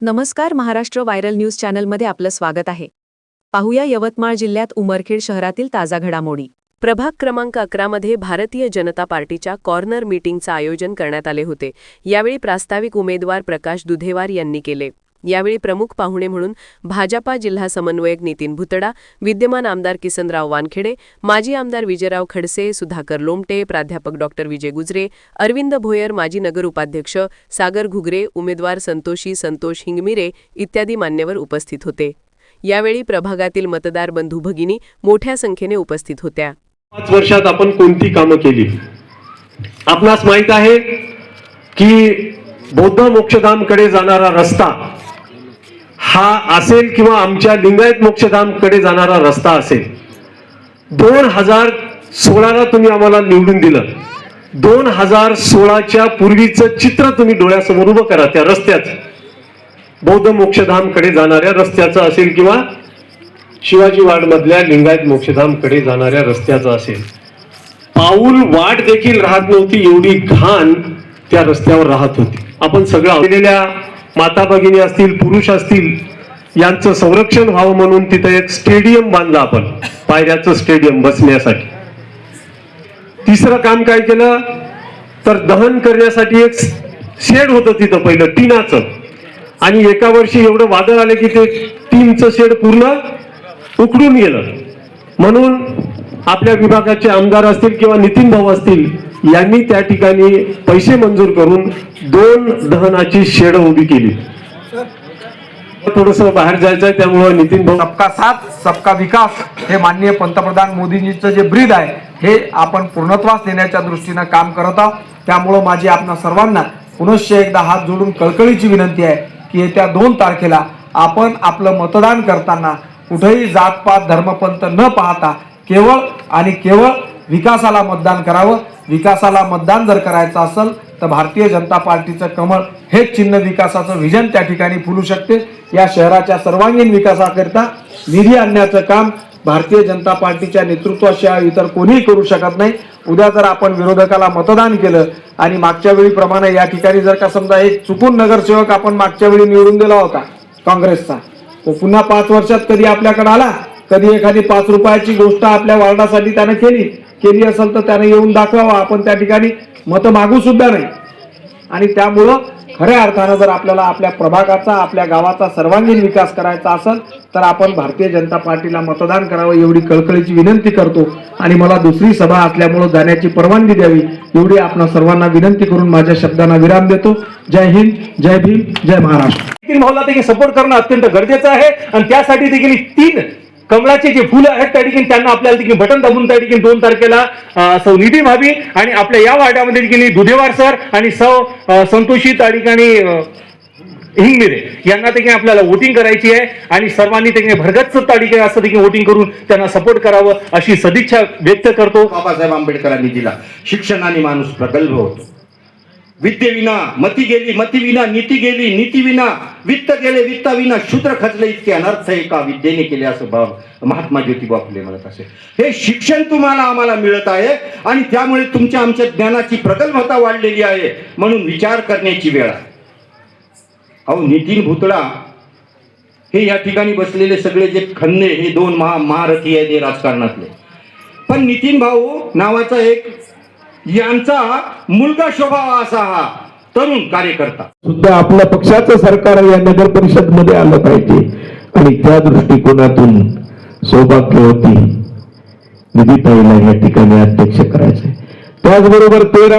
नमस्कार Maharashtra viral news चॅनलमध्ये आपलं स्वागत आहे. पाहूया यवतमाळ जिल्ह्यात उमरखेड शहरातील ताजा घडामोडी. प्रभाग क्रमांक अकरामध्ये भारतीय जनता पार्टीच्या कॉर्नर मीटिंगचं आयोजन करण्यात आले होते. यावेळी प्रास्ताविक उमेदवार प्रकाश दुधेवार यांनी केले. यावेळी प्रमुख पाहुणे म्हणून भाजपा जिल्हा समन्वयक नितीन भुतडा विद्यमान आमदार किसनराव वानखेडे माजी आमदार विजयराव खडसे सुधाकर लोमटे प्राध्यापक डॉक्टर विजय गुजरे अरविंद भोयर माजी नगर उपाध्यक्ष सागर घुगरे उमेदवार संतोषी संतोष हिंगमिरे इत्यादी मान्यवर उपस्थित होते. यावेळी प्रभागातील मतदार बंधू भगिनी मोठ्या संख्येने उपस्थित होत्या. पाच वर्षात आपण कोणती कामं केली? आपणास माहीत आहे की बौद्ध मोक्षधामकडे जाणारा रस्ता हा असेल किंवा आमच्या लिंगायत मोक्षधामकडे जाणारा रस्ता असेल दोन हजार सोळाला तुम्ही आम्हाला निवडून दिलं. दोन हजार सोळाच्या पूर्वीचं चित्र तुम्ही डोळ्यासमोर उभं करा त्या रस्त्याचं. बौद्ध मोक्षधामकडे जाणाऱ्या रस्त्याचं असेल किंवा शिवाजी वाडमधल्या लिंगायत मोक्षधामकडे जाणाऱ्या रस्त्याचं असेल. पाऊल वाट देखील राहत नव्हती एवढी घाण त्या रस्त्यावर राहत होती. आपण सगळं आलेल्या माता भगिनी असतील पुरुष असतील यांचं संरक्षण व्हावं म्हणून तिथं एक स्टेडियम बांधलं आपण पायऱ्याचं स्टेडियम बसण्यासाठी. तिसरं काम काय केलं? तर दहन करण्यासाठी एक शेड होतं तिथं पहिलं टिनाचं. आणि एका वर्षी एवढं वादळ आलं की ते टीमचं शेड पूर्ण उकडून गेलं. म्हणून आपल्या विभागाचे आमदार असतील किंवा नितीन भाऊ असतील यांनी त्या ठिकाणी पैसे मंजूर करून दोन दहनाची शेड उभी केली. थोडस बाहेर जायचंय त्यामुळं नितीन भाऊ सबका साथ सबका विकास हे माननीय पंतप्रधान मोदींजीचं जे ब्रीद आहे हे आपण पूर्णत्वास देण्याच्या दृष्टीनं काम करत आहोत. त्यामुळं माझी आपणा सर्वांना पुनश्च एकदा हात जोडून कळकळीची विनंती आहे की येत्या दोन तारखेला आपण आपलं मतदान करताना कुठेही जातपात धर्मपंथ न पाहता केवळ आणि केवळ विकासाला मतदान करावं. विकासाला मतदान जर करायचं असेल तर भारतीय जनता पार्टीचं कमळ हेच चिन्ह विकासाचं व्हिजन त्या ठिकाणी फुलू शकते. या शहराच्या सर्वांगीण विकासाकरिता निधी आणण्याचं काम भारतीय जनता पार्टीच्या नेतृत्वाशिवाय इतर कोणीही करू शकत नाही. उद्या जर आपण विरोधकाला मतदान केलं आणि मागच्या वेळीप्रमाणे या ठिकाणी जर का समजा एक चुकून नगरसेवक आपण मागच्या वेळी निवडून दिला होता काँग्रेसचा तो पुन्हा पाच वर्षात कधी आपल्याकडे आला? कधी एखादी पाच रुपयाची गोष्ट आपल्या वार्डासाठी त्यानं केली? केली असेल तर त्याने येऊन दाखवावा. आपण त्या ठिकाणी मतं मागू सुद्धा नाही. आणि त्यामुळं खऱ्या अर्थानं जर आपल्याला आपल्या प्रभागाचा आपल्या गावाचा सर्वांगीण विकास करायचा असेल तर आपण भारतीय जनता पार्टीला मतदान करावं एवढी कळकळीची विनंती करतो. आणि मला दुसरी सभा असल्यामुळं जाण्याची परवानगी द्यावी एवढी आपण सर्वांना विनंती करून माझ्या शब्दांना विराम देतो. जय हिंद जय भीम जय महाराष्ट्र. नितीन भाऊला देखील सपोर्ट करणं अत्यंत गरजेचं आहे. आणि त्यासाठी देखील तीन कमळाचे जे फुलं आहेत त्या ठिकाणी त्यांना आपल्याला देखील बटन दाबून त्या ठिकाणी दोन तारखेला सौ निधी व्हावी. आणि आपल्या या वाड्यामध्ये देखील दुधेवार सर आणि सौ संतोषी त्या ठिकाणी हिंगमिरे यांना देखील आपल्याला वोटिंग करायची आहे. आणि सर्वांनी देखील भरगच्च त्या ठिकाणी असं देखील वोटिंग करून त्यांना सपोर्ट करावं अशी सदिच्छा व्यक्त करतो. बाबासाहेब आंबेडकरांनी दिला. शिक्षणाने माणूस प्रगल्भ होतो. विद्येविना मती गेली मतीविना नीती गेली नीतीविना वित्त गेले वित्ताविना शूद्र खचले इतके अनर्थ एका विद्येने केले असं भाव महात्मा ज्योतिबा फुले म्हणत असे. हे शिक्षण तुम्हाला आम्हाला मिळत आहे आणि त्यामुळे तुमच्या आमच्या ज्ञानाची प्रगल्भता वाढलेली आहे म्हणून विचार करण्याची वेळ आहे. अहो नितीन भुतळा हे या ठिकाणी बसलेले सगळे जे खन्ने हे दोन महा महारथी आहेत हे राजकारणातले. पण नितीन भाऊ नावाचा एक यांचा मुलगा शोभावा असा हा तरुण कार्यकर्ता. सुद्धा आपल्या पक्षाचं सरकार या नगर परिषदमध्ये आलं पाहिजे. आणि त्या दृष्टिकोनातून सौभाग्यवती निधी ताईला या ठिकाणी अध्यक्ष करायचंय. त्याचबरोबर तेरा